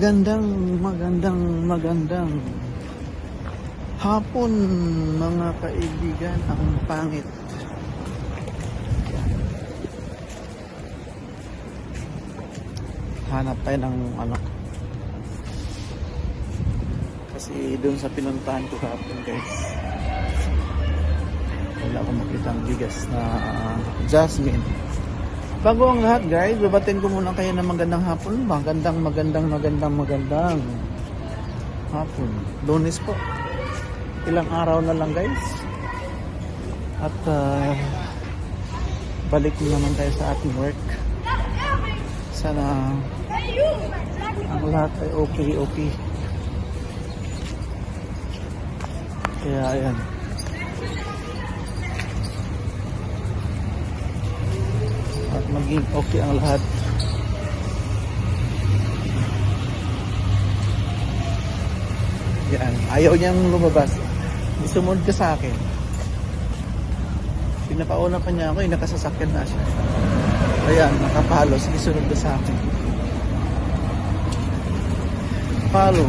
Magandang, magandang, magandang hapon mga kaibigan. Ang pangit. Hanap tayo ng ano. Kasi doon sa pinuntahan ko hapon guys. Wala akong makita bigas na jasmine. Bago ang lahat guys, babatin ko muna kayo ng magandang hapon. Magandang, magandang, magandang, magandang hapon. Lunes po. Ilang araw na lang guys. At ah, balik na naman tayo sa ating work. Sana ang lahat ay okay, okay. Kaya ayan. Maging okay ang lahat. Yan. Ayaw niyang lumabas. Sumunod ka sa akin. Pinapauna pa niya ako, eh, nakasasakyan na siya. Ayan, nakapalo. Sige, sunod ka sa akin. Follow.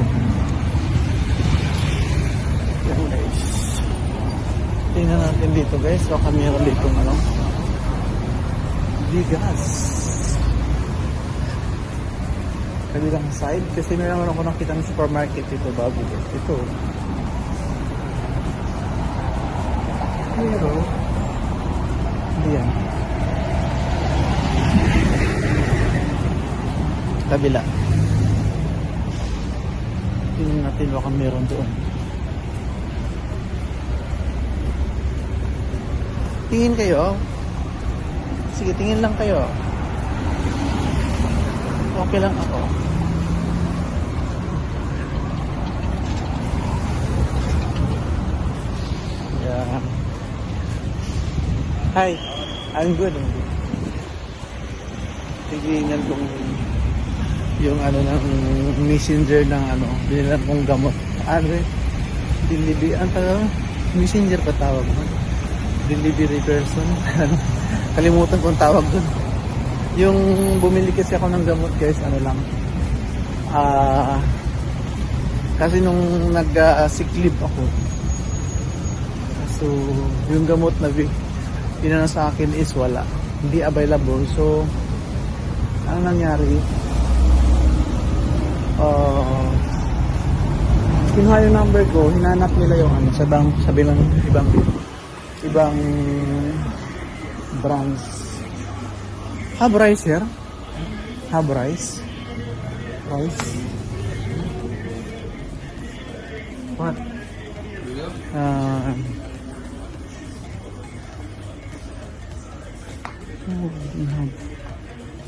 Yan guys. Tingnan natin dito guys. Baka meron dito ano bigas. Kabilang side, kasi meron ako nakita ng supermarket dito bago. Ito. Pero, hindi yan. Kabila. Tingnan natin baka meron doon. Tingin kayo, Sige, tingin lang kayo. Okay lang ako. Yeah. Hi. I'm good. I'm good. Tingnan kong yung ano ng messenger ng ano, binilang kong gamot. Ano eh? Delivery, ang tawag? Messenger pa tawag mo? Delivery person. Ano? Kalimutan ko ang tawag dun. Yung bumili kasi ako ng gamot guys, ano lang. Ah, kasi nung nag-sick leave ako. So, yung gamot na pinana sa akin is wala. Hindi available. So, ang nangyari, uh, kinuha yung number ko, hinanap nila yung ano, sa bang, sabi ng ibang ibang brands. Hub rice here? Hub rice? Rice? What? Uh,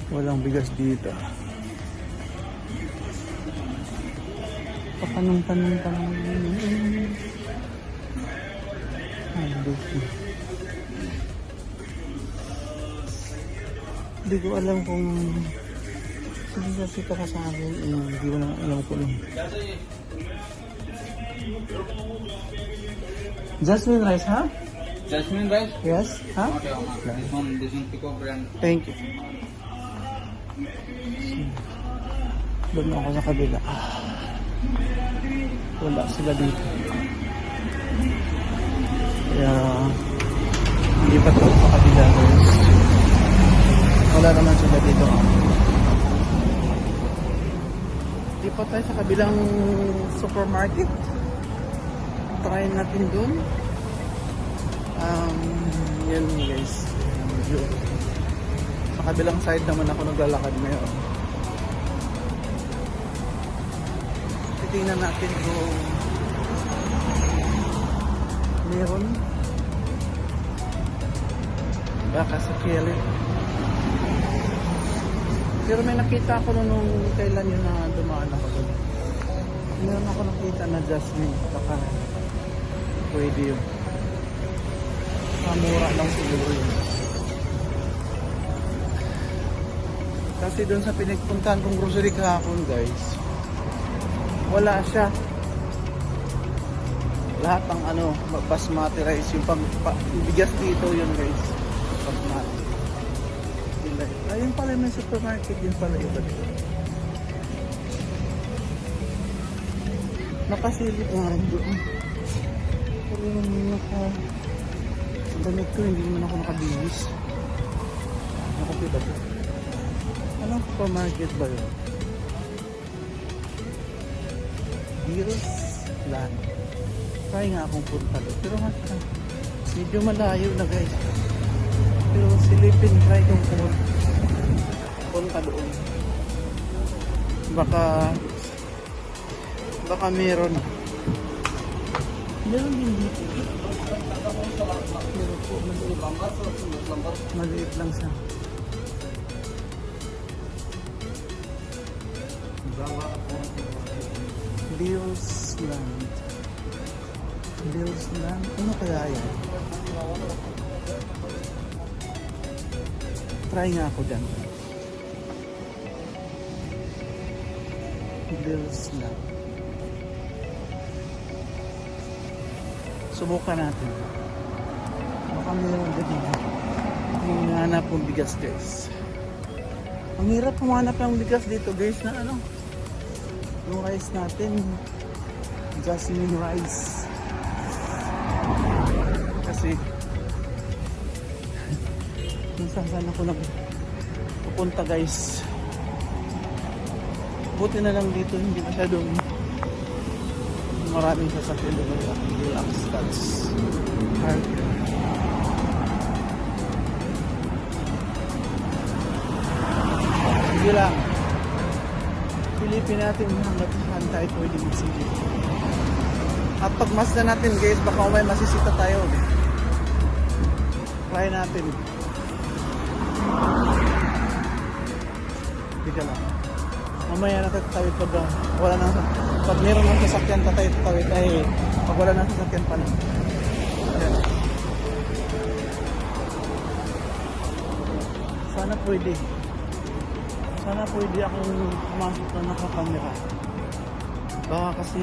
walang bigas dito. Papanong tanong tanong. Ay, dito. Hindi ko alam kung hindi kasi ka sa akin. Eh, hindi ko na alam kung ano. Jasmine rice, ha? Jasmine rice? Yes? Ha? Okay, okay. This one, this one Pico brand. Thank you. Doon ako sa kabila. Ah. Wala sila dito. Kaya hindi pa to sa kabila guys. Wala naman sila dito. Pa tayo sa kabilang supermarket. Try natin doon. Um, yan guys. Sa kabilang side naman ako naglalakad ngayon. Titingnan natin kung meron. Baka sa Kelly. Pero may nakita ako nung, nung kailan yun na dumaan ako doon. Meron ako nakita na Jasmine. Baka pwede yun. Mamura lang siguro yun. Kasi doon sa pinagpuntahan kong grocery kahapon guys, wala siya. Lahat ng ano, basmati rice, yung pang, pa, bigas dito yun guys. Basmati. Yun lang. Ayun pala may supermarket, yun pala iba dito. Nakasilip nga rin doon. Pero yung naka... Damit ko, hindi naman ako nakabihis. Nakapita ko. Anong supermarket ba yun? Deals Land. Try nga akong punta doon. Pero nga, medyo malayo na guys. Pero silipin, try kong pumunta. Punta doon. Baka baka meron. Meron din dito. Meron po. Maliit lang siya. Bills Land. Bills Land? Ano kaya yan? Try nga ako dyan. Bills Land. Subukan natin. Baka meron din yung hanap ng bigas guys. Ang hirap humanap ng bigas dito guys na ano. Yung rice natin. Jasmine rice. Kasi kung saan ako nag pupunta guys. Buti na lang dito hindi masyadong maraming sasakyan doon ng relax that's hard. Sige lang. Pilipin natin hanggat saan tayo pwede magsilip. At pagmasdan natin guys, baka umay masisita tayo. Try natin. Hindi ka lang. Mamaya na tayo tawid pag ah, wala na pag meron ng sasakyan tatay tawid ay pag wala na sasakyan pa na. Ayan. Sana pwede. Sana pwede akong pumasok na nakakamera. Baka kasi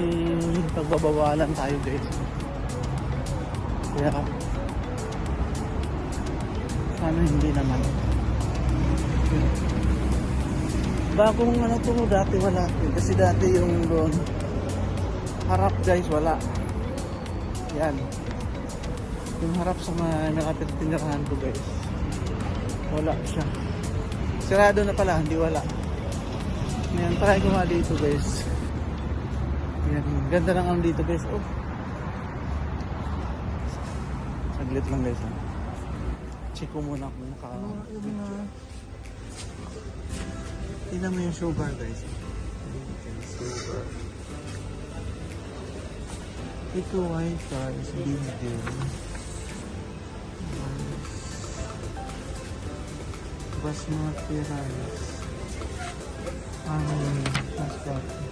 pagbabawalan tayo guys. Kaya sana hindi naman. Bagong ano to dati wala. Kasi dati yung doon harap guys wala. Yan. Yung harap sa mga nakapit tinirahan ko guys. Wala siya. Sirado na pala, hindi wala. Ngayon, try ko nga dito guys. Yan, ganda lang ang dito guys. Oh. Saglit lang guys. ah. Check ko muna kung naka... Tingnan mo yung sugar guys. Sugar. Ito rice, big deal. Basmati rice. Ano yun? Basmati.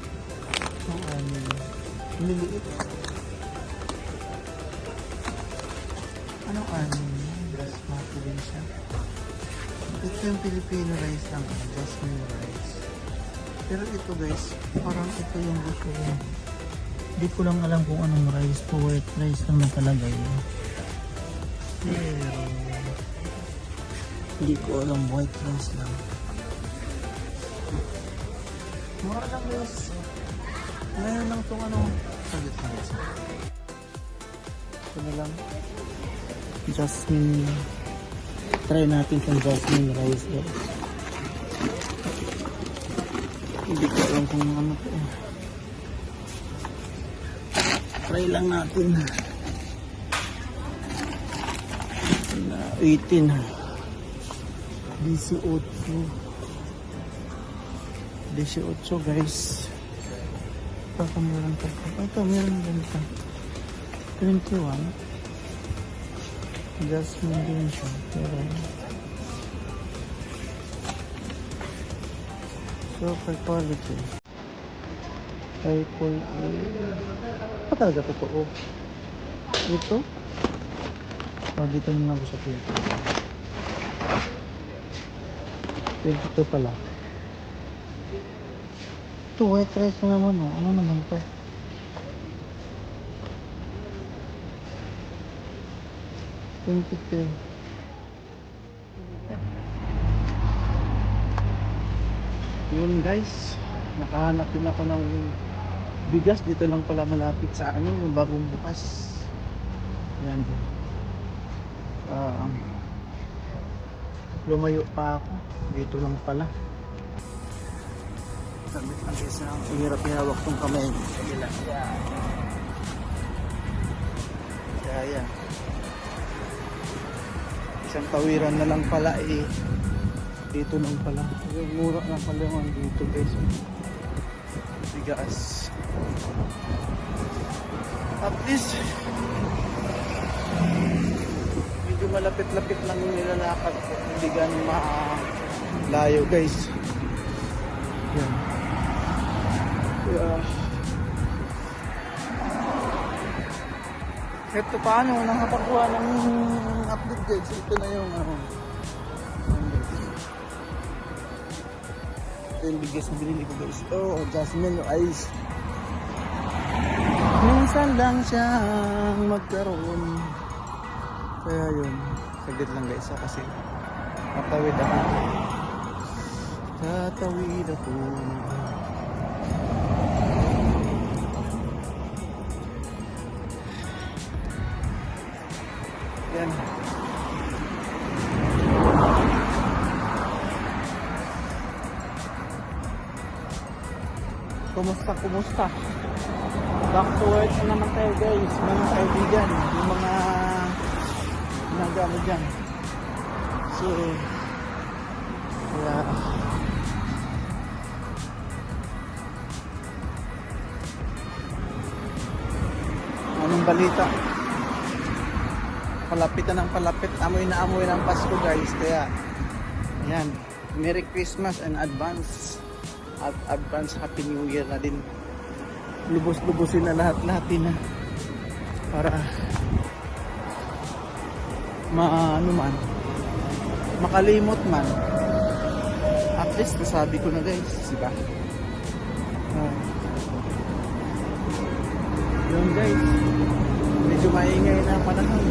Ano yun? Liliit. Anong ano Ito yung Filipino rice lang. Jasmine rice. Pero ito guys, parang ito yung gusto ko. Hindi ko lang alam kung anong rice to white rice lang nakalagay. Pero hindi ko alam white rice lang. Mura lang guys. Ngayon lang itong ano. Saglit na guys. Ito na lang. Jasmine. Try natin itong jasmine rice guys. Hindi ko alam kung ano to. Try lang natin. Na 18. 18. 18 guys. Baka meron pa. Ito, meron pa. 21. Jasmine din siya. Pero, super quality. 5.8. Pa talaga totoo? Ito? O, dito muna ako sa pila. 22 pala. Ito, white rice na naman oh. Ano naman to? Twenty-two. Yun guys, nakahanap din ako ng bigas. Dito lang pala malapit sa ano yung bagong bukas. Yan Ah, lumayo pa ako. Dito lang pala. Sabit ang isa ang hirap nihawak tong kamay. Kabila yan kaya yan isang tawiran na lang pala eh. Dito lang pala. Mura na pala yung dito guys. Bigas at least medyo malapit-lapit lang yung nilalakad hindi ganun malayo guys. Yan yeah. Kahit pa paano, nakapagawa ng update guys. Ito na yung ano. Ito yung na binili ko guys. Oh, jasmine ice. Minsan lang siyang magkaroon. Kaya yun. Saglit lang guys ah, kasi tatawid ako. Tatawid ako. Yan. Kumusta, kumusta? Back to work na naman tayo guys, mga kaibigan, yung mga nagano dyan. So, kaya, anong balita? Palapitan ng palapit, amoy na amoy ng Pasko guys, kaya, yan, Merry Christmas and advance. At advance Happy New Year na din. Lubos-lubosin na lahat natin na para maano man makalimot man. At least nasabi ko na guys diba Ah. yun guys medyo maingay na panahon.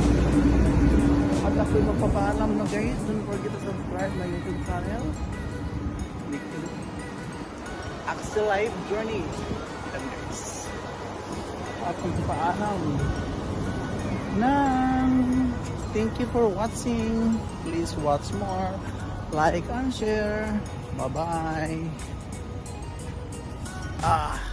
At ako'y magpapaalam na guys don't forget to subscribe my youtube channel. Axel Live Journey yan guys. At magpapaalam ng thank you for watching. Please watch more. Like and share. Bye bye ah